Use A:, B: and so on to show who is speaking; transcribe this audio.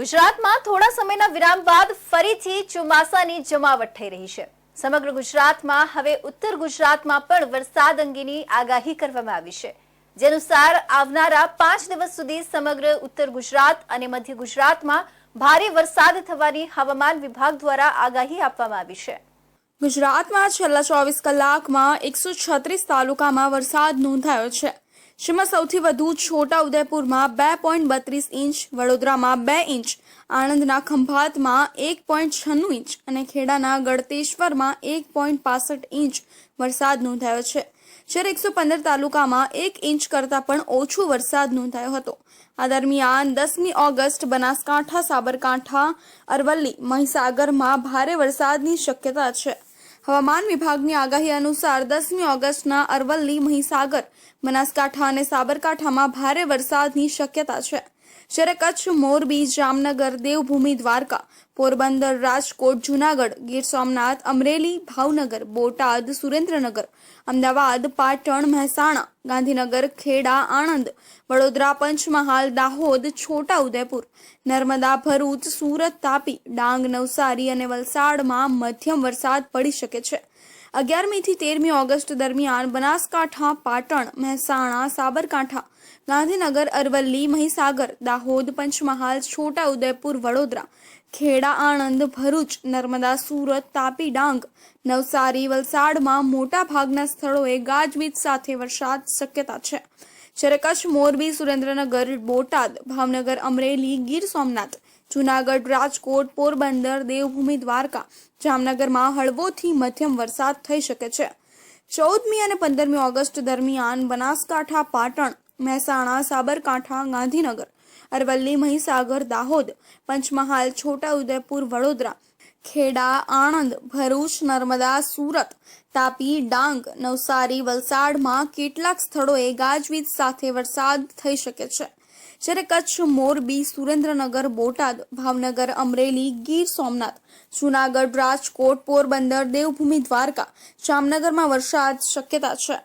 A: ગુજરાતમાં થોડા સમયના વિરામ બાદ ફરીથી ચોમાસાની જમાવટ થઈ રહી છે. સમગ્ર ગુજરાતમાં હવે ઉત્તર ગુજરાતમાં પણ વરસાદ અંગેની આગાહી કરવામાં આવી છે. જે અનુસાર આવનારા પાંચ દિવસ સુધી સમગ્ર ઉત્તર ગુજરાત અને મધ્ય ગુજરાતમાં ભારે વરસાદ થવાની હવામાન વિભાગ દ્વારા આગાહી આપવામાં આવી છે.
B: ગુજરાતમાં છેલ્લા ચોવીસ કલાકમાં એકસો છત્રીસ તાલુકામાં વરસાદ નોંધાયો છે. જેમાં સૌથી વધુ છોટા ઉદયપુરમાં બે પોઈન્ટ બત્રીસ ઇંચ, વડોદરામાં બે ઇંચ, આણંદના ખંભાતમાં એક પોઈન્ટ છન્નું ઇંચ અને ખેડાના ગળતેશ્વરમાં એક પોઈન્ટ પાસઠ ઇંચ વરસાદ નોંધાયો છે. જ્યારે એકસો પંદર તાલુકામાં એક ઇંચ કરતાં પણ ઓછો વરસાદ નોંધાયો હતો. આ દરમિયાન દસમી ઓગસ્ટ બનાસકાંઠા, સાબરકાંઠા, અરવલ્લી, મહીસાગરમાં ભારે વરસાદની શક્યતા છે. હવામાન વિભાગની આગાહી અનુસાર દસમી ઓગસ્ટના અરવલ્લી, મહીસાગર, બનાસકાંઠા અને સાબરકાંઠામાં ભારે વરસાદની શક્યતા છે. જ્યારે કચ્છ મોરબી જામનગર, દેવભૂમિ, દ્વારકા, પોરબંદર, રાજકોટ, જૂનાગઢ, ગીર સોમનાથ, અમરેલી, ભાવનગર, બોટાદ, સુરેન્દ્રનગર, અમદાવાદ, પાટણ, મહેસાણા, ગાંધીનગર, ખેડા, આણંદ, વડોદરા, પંચમહાલ, દાહોદ, છોટાઉદેપુર, નર્મદા, ભરૂચ, સુરત, તાપી, ડાંગ, નવસારી અને વલસાડમાં મધ્યમ વરસાદ પડી શકે છે. અગિયારમીથી તેરમી ઓગસ્ટ દરમિયાન બનાસકાંઠા, પાટણ, મહેસાણા, સાબરકાંઠા, ગાંધીનગર, અરવલ્લી, મહીસાગર, દાહોદ, પંચમહાલ છોટા ઉદયપુર વડોદરા, ખેડા, આણંદ, ભરૂચ, નર્મદા, સુરત, તાપી, ડાંગ, નવસારી, વલસાડમાં મોટાભાગના સ્થળોએ ગાજવીજ સાથે વરસાદ શક્યતા છે. જ્યારે કચ્છ, મોરબી, સુરેન્દ્રનગર, બોટાદ, ભાવનગર, અમરેલી, ગીર સોમનાથ જૂનાગઢ રાજકોટ, પોરબંદર, દેવભૂમિ, દ્વારકા, જામનગરમાં હળવોથી મધ્યમ વરસાદ થઈ શકે છે. ચૌદમી અને પંદરમી ઓગસ્ટ દરમિયાન બનાસકાંઠા, પાટણ, મહેસાણા, સાબરકાંઠા, ગાંધીનગર, અરવલ્લી, મહીસાગર, દાહોદ, પંચમહાલ, છોટાઉદેપુર, વડોદરા, ખેડા, આણંદ, ભરૂચ, નર્મદા, સુરત, તાપી, ડાંગ, નવસારી, વલસાડમાં કેટલાક સ્થળોએ ગાજવીજ સાથે વરસાદ થઈ શકે છે. જ્યારે કચ્છ મોરબી સુરેન્દ્રનગર, બોટાદ, ભાવનગર, અમરેલી, ગીર, સોમનાથ, જૂનાગઢ, રાજકોટ, પોરબંદર, દેવભૂમિ, દ્વારકા, જામનગરમાં વરસાદ શક્યતા છે.